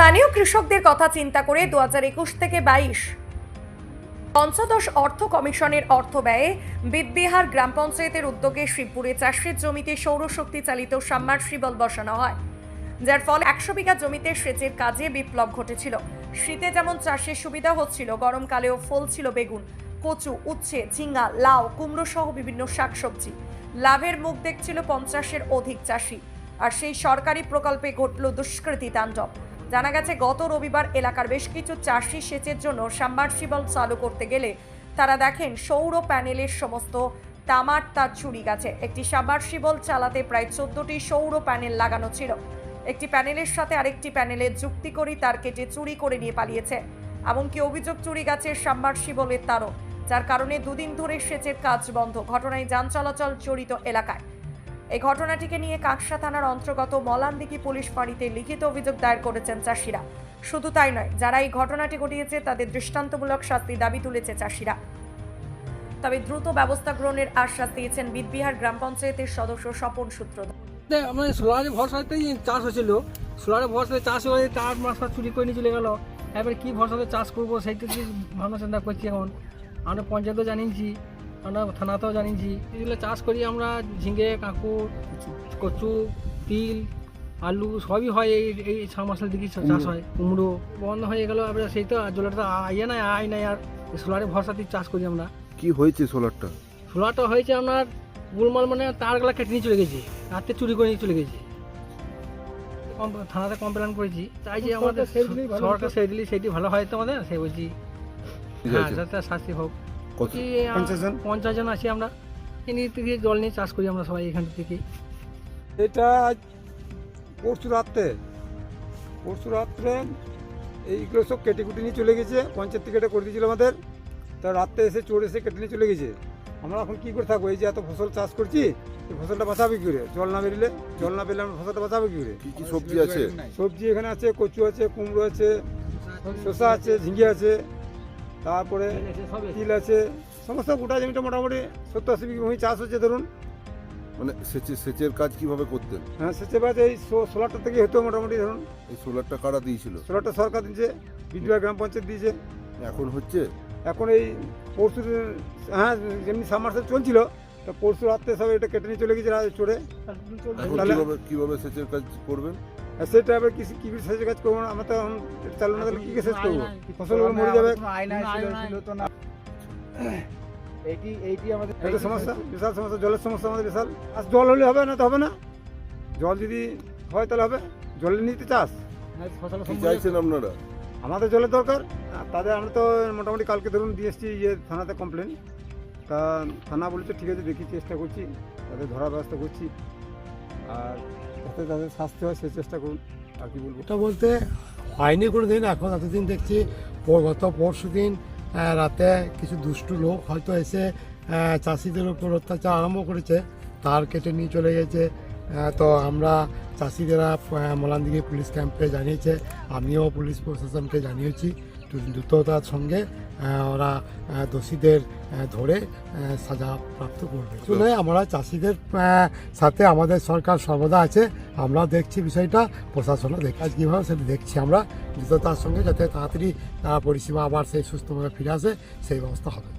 স্থানীয় কৃষকদের কথা চিন্তা করে দু থেকে বাইশ। পঞ্চদশ অর্থ কমিশনের অর্থ ব্যয়ে বিদবিহার গ্রাম পঞ্চায়েতের উদ্যোগে শিবপুরে চাষের জমিতে সৌরশক্তি চালিত সাবমার্সিবল বসানো হয়, যার ফলে একশো বিঘা জমিতে সেচের কাজে বিপ্লব ঘটেছিল। শীতে যেমন চাষের সুবিধা হচ্ছিল, গরমকালেও ফল ছিল বেগুন, কচু, উচ্ছে, ঝিঙ্গা, লাউ, কুমড়ো সহ বিভিন্ন শাকসবজি। লাভের মুখ দেখছিল পঞ্চাশের অধিক চাষি, আর সেই সরকারি প্রকল্পে ঘটল দুষ্কৃতি তাণ্ডব। জানা গেছে, গত রবিবার এলাকার বেশ কিছু চাষি সেচের জন্য সাবমার্সিবল চালু করতে গেলে তারা দেখেন সৌর প্যানেলের সমস্ত তামার তার চুরি গেছে। একটি সাবমার্সিবল চালাতে প্রায় চোদ্দটি সৌর প্যানেল লাগানো ছিল। একটি প্যানেলের সাথে আরেকটি প্যানেলের যুক্তি করে তার কেটে চুরি করে নিয়ে পালিয়েছে। এমনকি অভিযোগ, চুরি গাছের সাবমার্সিবলের তারও, যার কারণে দুদিন ধরে সেচের কাজ বন্ধ। ঘটনায় যান চলাচল জড়িত এলাকায়। এই ঘটনাটিকে নিয়ে কাকসা থানার অন্তর্গত মলানদিঘি পুলিশ ফাঁড়িতে লিখিত অভিযোগ দায়ের করেছেন চাষিরা। শুধু তাই নয়, যারা এই ঘটনাটি ঘটিয়েছে তাদের দৃষ্টান্তমূলক শাস্তি দাবি তুলেছে চাষিরা। তবে দ্রুত ব্যবস্থা গ্রহণের আশ্বাস দিয়েছেন বিদবিহার গ্রাম পঞ্চায়েতের সদস্য স্বপন সূত্রধর আমাদের সোলারের ভরসাতেই চাষ হয়েছিল। সোলারের ভরসাতে চাষ হয়ে তার মাস চুরি করে নিয়ে চলে গেল। এবার কী ভরসাতে চাষ করব সেইটা ভাবনা চিন্তা করছি এখন। আমরা পঞ্চায়েতও জানিয়েছি। আমরা থানাতেও জানিয়েছি। এগুলো চাষ করি আমরা ঝিঙে কাকুর কচু তিল আলু সবই হয় এই এই ছ মাসের দিকে চাষ হয়। কুমড়ো বন্ধ হয়ে গেল এবার সেই তো জলের তো আইয়ে নাই আয় নাই আর সোলারের ভরসাতেই চাষ করি আমরা। কি হয়েছে সোলারটা? সোলারটা হয়েছে আপনার গুলমাল মানে তারগুলা কেটে নিয়ে চলে গেছে রাতে চুরি করে নিয়ে চলে গেছে। কম- থানাতে কমপ্লেন করেছি। চাই যে আমাদের সরকার সেই দিলে সেইটি ভালো হয় তো আমাদের সেই বলছি। হ্যাঁ যাতে শাস্তি হোক। পঞ্চাশ জন? আছি আমরা। এনে থেকে জল নিয়ে চাষ করি আমরা সবাই এখান থেকে। এটা আজ পরশু রাত্রে পরশু রাত্রে এইগুলো সব কেটে কুটে নিয়ে চলে গেছে। পঞ্চায়েত থেকে এটা করে দিয়েছিল আমাদের। তা রাত্রে এসে চোর এসে কেটে নিয়ে চলে গেছে। আমরা এখন কী করে থাকব? এই যে এত ফসল চাষ করছি এই ফসলটা বাঁচাবে কী করে? জল না বেরিলে জল না পেলে আমরা ফসলটা বাঁচাবে কী করে? কি কি সবজি আছে? সবজি এখানে আছে কচু আছে কুমড়ো আছে শসা আছে ঝিঙ্গে আছে। তারপরে তিল আছে সমস্ত গোটা জমিটা মোটামুটি সত্তর আশি বিঘা চাষ হচ্ছে ধরুন। মানে সেচে সেচের কাজ কীভাবে করতেন? হ্যাঁ সেচের বাদ এই সোলারটা থেকে হতো মোটামুটি ধরুন। এই সোলারটা কারা দিয়েছিল? সোলারটা সরকার দিয়েছে বিদ্যুৎ গ্রাম পঞ্চায়েত দিয়েছে। এখন হচ্ছে? এখন এই পরশু হ্যাঁ যেমনি সাবমার্সেল চলছিল তা পরশু রাত্রে সব এটা কেটে নিয়ে চলে গেছে চড়ে কীভাবে কীভাবে সেচের কাজ করবেন? সেটা কি কি কাজ করব না? আমরা তো এখন চালু না তাহলে কী করে সেচ করব? ফসলগুলো মরে যাবে। এইটি এইটি আমাদের একটা সমস্যা? বিশাল সমস্যা জলের সমস্যা আমাদের বিশাল। আর জল হলে হবে না তো হবে না? জল যদি হয় তাহলে হবে? জলের নিতে চাষ চাইছেন আপনারা? আমাদের জলের দরকার। আর তাদের আমরা তো মোটামুটি কালকে ধরুন দিয়ে এসছি ইয়ে থানাতে কমপ্লেন তা থানা বলেছে ঠিক আছে দেখি চেষ্টা করছি তাদের ধরার ব্যবস্থা করছি। আর যাতে তাদের শাস্তি হয়, সেই চেষ্টা করুন। আর কি বলব? এটা বলতে হয়নি কোনো দিন এখন এতদিন দেখছি গত পরশু দিন রাতে কিছু দুষ্টু লোক হয়তো এসে চাষিদের উপর অত্যাচার আরম্ভ করেছে, তার কেটে নিয়ে চলে গেছে। তো আমরা চাষিদেরা মলানদিঘি পুলিশ ক্যাম্পে জানিয়েছে, আমিও পুলিশ প্রশাসনকে জানিয়েছি। দ্রুততার সঙ্গে ওরা দোষীদের ধরে সাজা প্রাপ্ত করবে। আসলে আমরা চাষিদের সাথে আমাদের সরকার সর্বদা আছে। আমরা দেখছি বিষয়টা, প্রশাসনও দেখছি। আজ কীভাবে সেটা দেখছি আমরা। দ্রুততার সঙ্গে যাতে তাড়াতাড়ি পরিষেবা আবার সেই সুস্থভাবে ফিরে আসে, সেই ব্যবস্থা হবে।